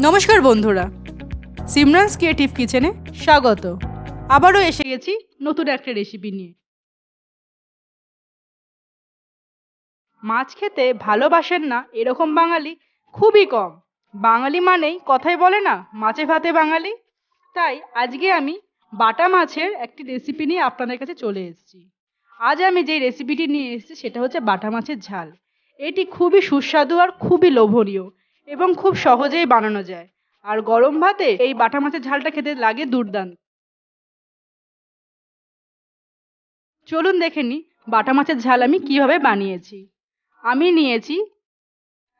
নমস্কার বন্ধুরা। সিমরানস ক্রিয়েটিভ কিচেনে স্বাগত। আবারও এসে গেছি নতুন একটা রেসিপি নিয়ে। মাছ খেতে ভালোবাসেন না এরকম বাঙালি খুবই কম। বাঙালি মানেই কথাই বলে না, মাছে ভাতে বাঙালি। তাই আজকে আমি বাটা মাছের একটি রেসিপি নিয়ে আপনাদের কাছে চলে এসেছি। আজ আমি যে রেসিপিটি নিয়ে এসেছি সেটা হচ্ছে বাটা মাছের ঝাল। এটি খুবই সুস্বাদু আর খুবই লোভনীয়। এবং খুব সহজেই বানানো যায়। আর গরম ভাতে এই বাটা মাছের ঝালটা খেতে লাগে দুর্দান্ত। চলুন দেখে নিই বাটা মাছের ঝাল আমি কীভাবে বানিয়েছি। আমি নিয়েছি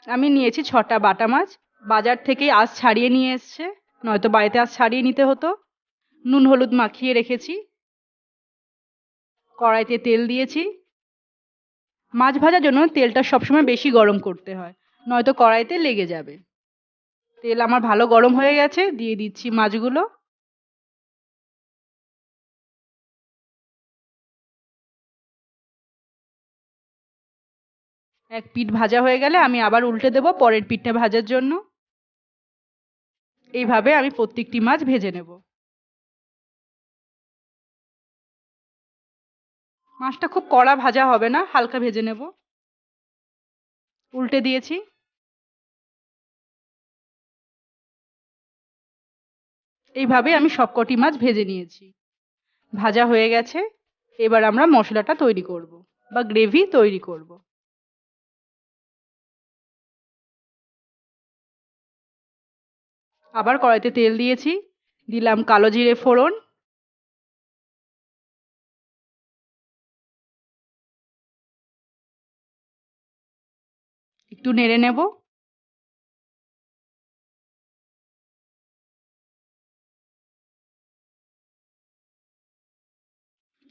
আমি নিয়েছি ছটা বাটা মাছ। বাজার থেকেই আজ ছাড়িয়ে নিয়ে এসছে। নয়তো বাড়িতে আজ ছাড়িয়ে নিতে হতো। নুন, হলুদ মাখিয়ে রেখেছি। কড়াইতে তেল দিয়েছি। মাছ ভাজার জন্য তেলটা সবসময় বেশি গরম করতে হয়। নয়তো কড়াইতে লেগে যাবে। তেল আমার ভালো গরম হয়ে গেছে, দিয়ে দিচ্ছি মাছগুলো। এক পিঠ ভাজা হয়ে গেলে আমি আবার উল্টে দেব পরের পিঠটা ভাজার জন্য। এইভাবে আমি প্রত্যেকটি মাছ ভেজে নেব। মাছটা খুব কড়া ভাজা হবে না, হালকা ভেজে নেব। উল্টে দিয়েছি। এইভাবে আমি সবকটি মাছ ভেজে নিয়েছি। ভাজা হয়ে গেছে, এবার আমরা মশলাটা তৈরি করব বা গ্রেভি তৈরি করব। আবার কড়াইতে তেল দিয়েছি, দিলাম কালো জিরে ফোড়ন। একটু নেড়ে নেব।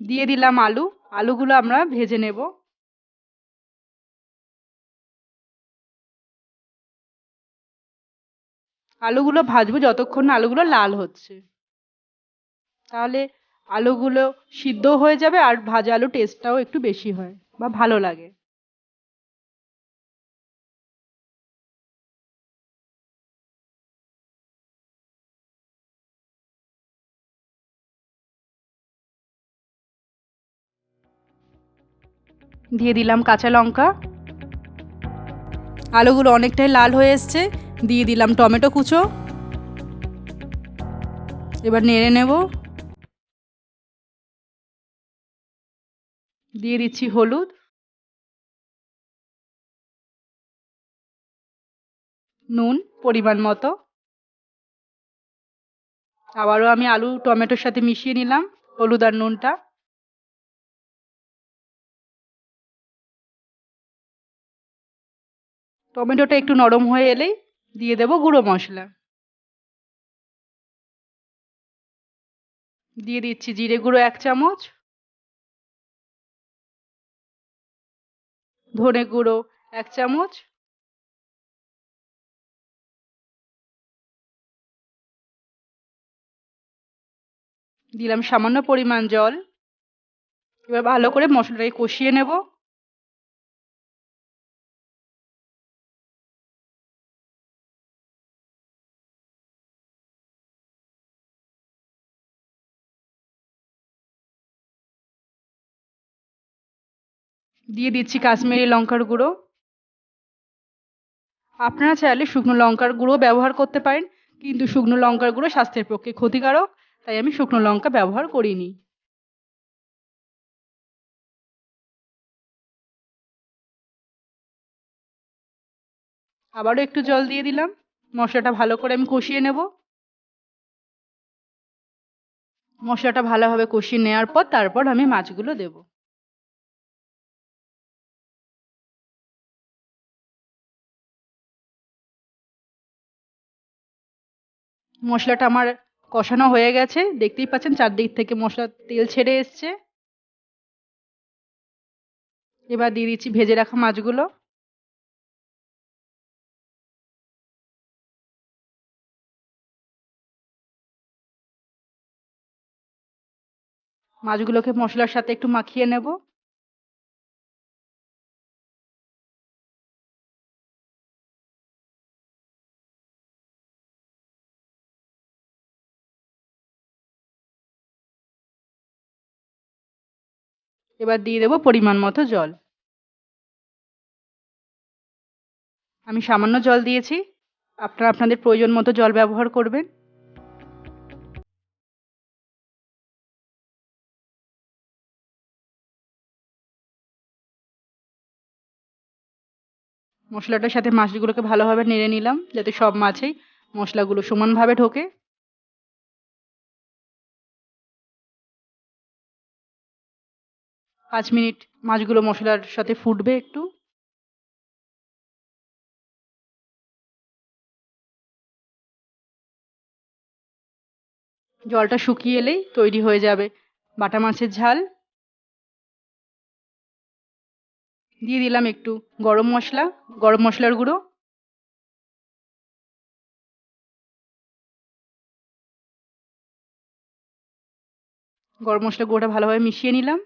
দিয়ে দিলাম আলু। আলুগুলো আমরা ভেজে নেব। আলুগুলো ভাজবো যতক্ষণ না আলুগুলো লাল হচ্ছে। তাহলে আলুগুলো সিদ্ধ হয়ে যাবে আর ভাজা আলু টেস্টটাও একটু বেশি হয় বা ভালো লাগে। দিয়ে দিলাম কাঁচা লঙ্কা। আলুগুলো অনেকটাই লাল হয়ে এসছে, দিয়ে দিলাম টমেটো কুচো। এবার নেড়ে নেব। দিয়ে দিচ্ছি হলুদ। নুন পরিমাণ মতো। আবারও আমি আলু টমেটোর সাথে মিশিয়ে নিলাম, হলুদ আর নুনটা। টমেটোটা একটু নরম হয়ে এলেই দিয়ে দেব গুঁড়ো মশলা। দিয়ে দিচ্ছি জিরে গুঁড়ো এক চামচ। ধনে গুঁড়ো এক চামচ। দিলাম সামান্য পরিমাণ জল। এবার ভালো করে মশলাটাকে কষিয়ে নেব। দিয়ে দিচ্ছি কাশ্মীরি লঙ্কার গুঁড়ো। আপনারা চাইলে শুকনো লঙ্কার গুঁড়ো ব্যবহার করতে পারেন, কিন্তু শুকনো লঙ্কার গুঁড়ো স্বাস্থ্যের পক্ষে ক্ষতিকারক, তাই আমি শুকনো লঙ্কা ব্যবহার করিনি। আবারও একটু জল দিয়ে দিলাম, মশলাটা ভালো করে আমি কষিয়ে নেব। মশলাটা ভালোভাবে কষিয়ে নেওয়ার পর তারপর আমি মাছগুলো দেবো। মশলাটা আমার কষানো হয়ে গেছে। দেখতেই পাচ্ছেন চারদিক থেকে মশলা তেল ছেড়ে এসছে। এবার দিয়ে দিচ্ছি ভেজে রাখা মাছগুলো। মাছগুলোকে মশলার সাথে একটু মাখিয়ে নেব। এবার দিয়ে দেবো পরিমাণ মতো জল। আমি সামান্য জল দিয়েছি। আপনারা আপনাদের প্রয়োজন মতো জল ব্যবহার করবেন। মশলাটার সাথে মাছগুলোকে ভালোভাবে নেড়ে নিলাম, যাতে সব মাছেই মশলাগুলো সমানভাবে ঢোকে। পাঁচ মিনিট মাছগুলো মশলার সাথে ফুটবে একটু। জলটা শুকিয়ে এলেই তৈরি হয়ে যাবে বাটা মাছের ঝাল। দিয়ে দিলাম একটু গরম মশলা, গরম মশলার গুঁড়ো। গরম মশলা গুঁড়োটা ভালোভাবে মিশিয়ে নিলাম।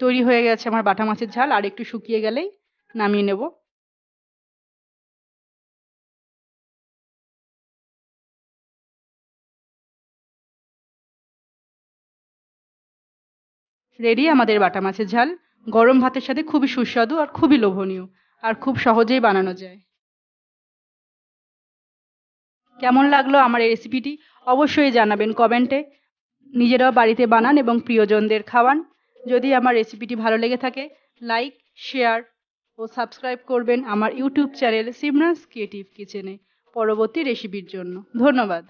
তৈরি হয়ে গেছে আমার বাটা মাছের ঝাল, আর একটু শুকিয়ে গেলেই নামিয়ে নেব। রেডি আমাদের বাটা মাছের ঝাল। গরম ভাতের সাথে খুবই সুস্বাদু আর খুবই লোভনীয়, আর খুব সহজেই বানানো যায়। কেমন লাগল আমার এই রেসিপিটি অবশ্যই জানাবেন কমেন্টে। নিজেরাও বাড়িতে বানান এবং প্রিয়জনদের খাওয়ান। যদি আমার রেসিপিটি ভালো লেগে থাকে লাইক শেয়ার ও সাবস্ক্রাইব করবেন আমার ইউটিউব চ্যানেল সিমরান্স ক্রিয়েটিভ কিচেনে পরবর্তী রেসিপির জন্য। ধন্যবাদ।